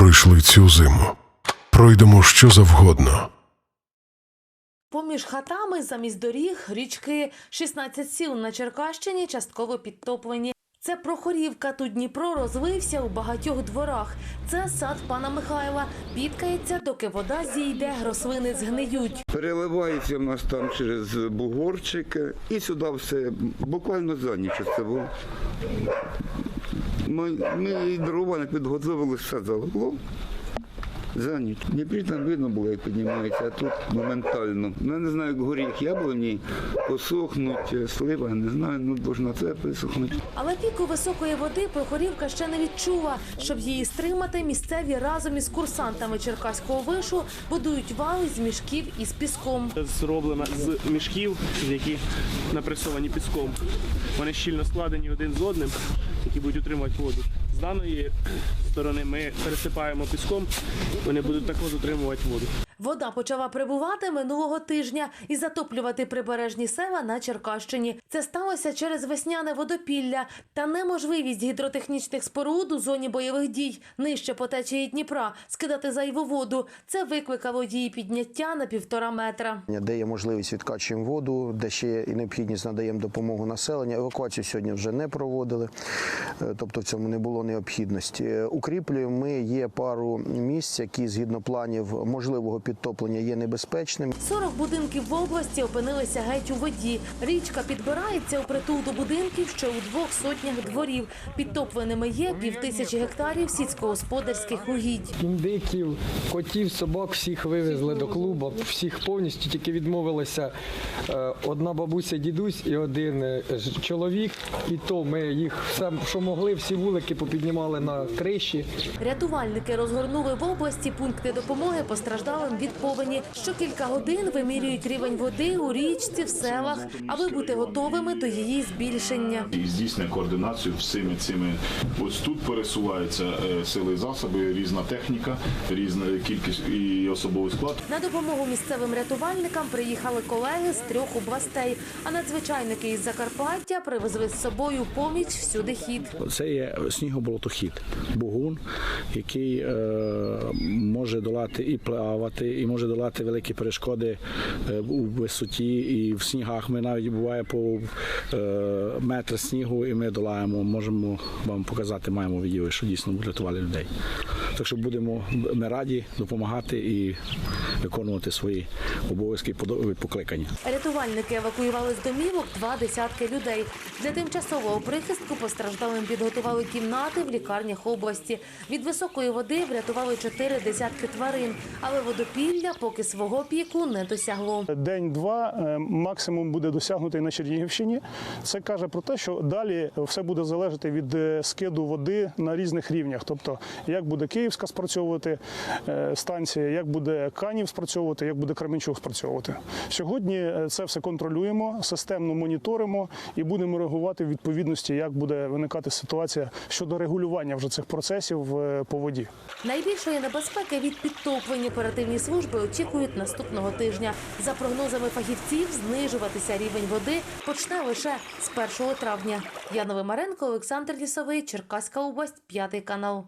пройшли цю зиму. Пройдемо що завгодно. Поміж хатами замість доріг річки 16 сіл на Черкащині частково підтоплені. Це Прохорівка. Тут Дніпро розвився у багатьох дворах. Це сад пана Михайла. Бідкається, доки вода зійде, рослини згниють. Переливається в нас там через бугорчики і сюди все буквально за ніч це було. Ми, ми і дрова не підготовили, все залегло. За ніч. Дніпрі там видно було, як піднімається, а тут моментально. Ну, я не знаю, як горіх яблуні посохнуть, слива, не знаю, ну должна це висохнути. Але піку високої води Прохорівка ще не відчула. Щоб її стримати, місцеві разом із курсантами Черкаського вишу будують вали з мішків із піском. зроблена з мішків, які напресовані піском. Вони щільно складені один з одним, які будуть утримувати воду. З даної сторони ми пересипаємо піском, вони будуть також утримувати воду. Вода почала прибувати минулого тижня і затоплювати прибережні села на Черкащині. Це сталося через весняне водопілля та неможливість гідротехнічних споруд у зоні бойових дій нижче по течії Дніпра скидати зайву воду. Це викликало дії підняття на півтора метра. де є можливість відкачуємо воду, де ще є і необхідність надаємо допомогу населенню. Евакуацію сьогодні вже не проводили, е, тобто в цьому не було необхідності. Е, Укріплюємо ми є пару місць, які згідно планів можливого підтоплення є небезпечними. 40 будинків в області опинилися геть у воді. Річка підбирається у притул до будинків, що у двох сотнях дворів. Підтопленими є півтисячі гектарів сільськогосподарських угідь. індиків, котів, собак всіх вивезли до клубу, всіх повністю тільки відмовилися е, одна бабуся, дідусь і один е, чоловік. І то ми їх все, що могли, всі вулики попіднімали на криші. Рятувальники розгорнули в області пункти допомоги постраждалим від повені. Що кілька годин вимірюють рівень води у річці в селах, аби бути готовими до її збільшення. і здійснює координацію всіми цими. Ось тут пересуваються е, сили і засоби, різна техніка, різна кількість і особовий склад. На допомогу місцевим рятувальникам приїхали колеги з трьох областей. А надзвичайники із Закарпаття привезли з собою поміч всюди хід. Це є снігоболотохід, бугун, який е, може долати і плавати, і може долати великі перешкоди е, у висоті і в снігах. Ми навіть буває по е, метр снігу, і ми долаємо. Можемо вам показати, маємо відео, що дійсно врятували людей. Так що будемо ми раді допомагати і виконувати свої обов'язки і покликання. Рятувальники евакуювали з домівок два десятки людей. Для тимчасового прихистку постраждалим підготували кімнати в лікарнях області. Від високої води врятували чотири десятки тварин, але водопілля поки свого піку не досягло. День-два е, максимум буде досягнутий на Чернігівщині. Це каже про те, що далі все буде залежати від е, скиду води на різних рівнях. Тобто, як буде Київська спрацьовувати е, станція, як буде Канів спрацьовувати, як буде Кременчук спрацьовувати. Сьогодні е, це все контролюємо, системно моніторимо і будемо реагувати в відповідності, як буде виникати ситуація щодо регулювання вже цих процесів е, по воді. Найбільшої небезпеки від підтоплень оперативні служби очікують наступного тижня. За прогнозами фахівців, знижуватися рівень води почне лише з 1 травня. Яна Вимаренко, Олександр Лісовий, Черкаська область, п'ятий канал.